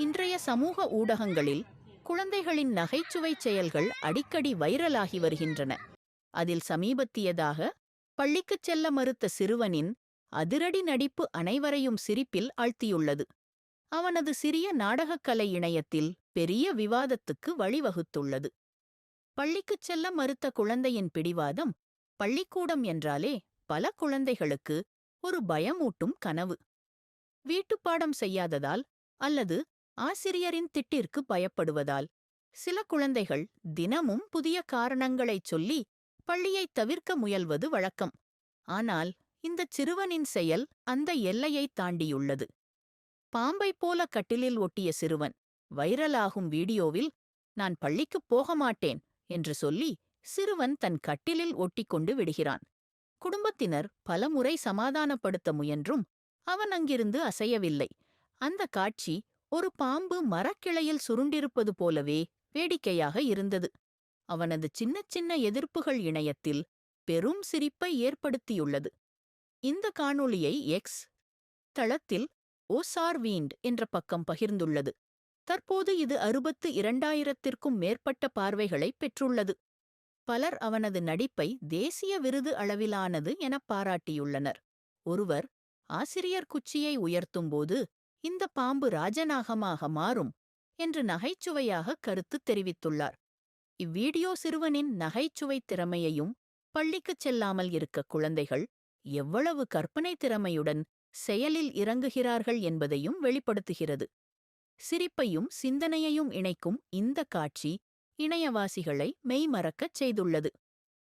இன்றைய சமூக ஊடகங்களில் குழந்தைகளின் நகைச்சுவை செயல்கள் அடிக்கடி வைரலாகி வருகின்றன. அதில் சமீபத்தியதாக பள்ளிக்குச் செல்ல மறுத்த சிறுவனின் அதிரடி நடிப்பு அனைவரையும் சிரிப்பில் ஆழ்த்தியுள்ளது. அவனது சிறிய நாடகக்கலை இணையத்தில் பெரிய விவாதத்துக்கு வழிவகுத்துள்ளது. பள்ளிக்குச் செல்ல மறுத்த குழந்தையின் பிடிவாதம் பள்ளிக்கூடம் என்றாலே பல குழந்தைகளுக்கு ஒரு பயமூட்டும் கனவு. வீட்டுப்பாடம் செய்யாததால் அல்லது ஆசிரியரின் திட்டிற்கு பயப்படுவதால் சில குழந்தைகள் தினமும் புதிய காரணங்களைச் சொல்லி பள்ளியைத் தவிர்க்க முயல்வது வழக்கம். ஆனால் இந்தச் சிறுவனின் செயல் அந்த எல்லையைத் தாண்டியுள்ளது. பாம்பைப் போல கட்டிலில் ஒட்டிய சிறுவன் வைரலாகும் வீடியோவில் நான் பள்ளிக்குப் போக மாட்டேன் என்று சொல்லி சிறுவன் தன் கட்டிலில் ஒட்டிக்கொண்டு விடுகிறான். குடும்பத்தினர் பலமுறை சமாதானப்படுத்த முயன்றும் அவன் அங்கிருந்து அசையவில்லை. அந்த காட்சி ஒரு பாம்பு மரக்கிளையில் சுருண்டிருப்பது போலவே வேடிக்கையாக இருந்தது. அவனது சின்னச் சின்ன எதிர்ப்புகள் இணையத்தில் பெரும் சிரிப்பை ஏற்படுத்தியுள்ளது. இந்த காணொளியை எக்ஸ் தளத்தில் ஓசார் வீண்ட் என்ற பக்கம் பகிர்ந்துள்ளது. தற்போது இது அறுபத்து இரண்டாயிரத்திற்கும் மேற்பட்ட பார்வைகளை பெற்றுள்ளது. பலர் அவனது நடிப்பை தேசிய விருது அளவிலானது எனப் பாராட்டியுள்ளனர். ஒருவர் ஆசிரியர் குச்சியை உயர்த்தும்போது இந்த பாம்பு ராஜநாகமாக மாறும் என்று நகைச்சுவையாக கருத்து தெரிவித்துள்ளார். இவ்வீடியோ சிறுவனின் நகைச்சுவைத் திறமையையும் பள்ளிக்குச் செல்லாமல் இருக்க குழந்தைகள் எவ்வளவு கற்பனை திறமையுடன் செயலில் இறங்குகிறார்கள் என்பதையும் வெளிப்படுத்துகிறது. சிரிப்பையும் சிந்தனையையும் இணைக்கும் இந்த காட்சி இணையவாசிகளை மெய்மறக்கச் செய்துள்ளது.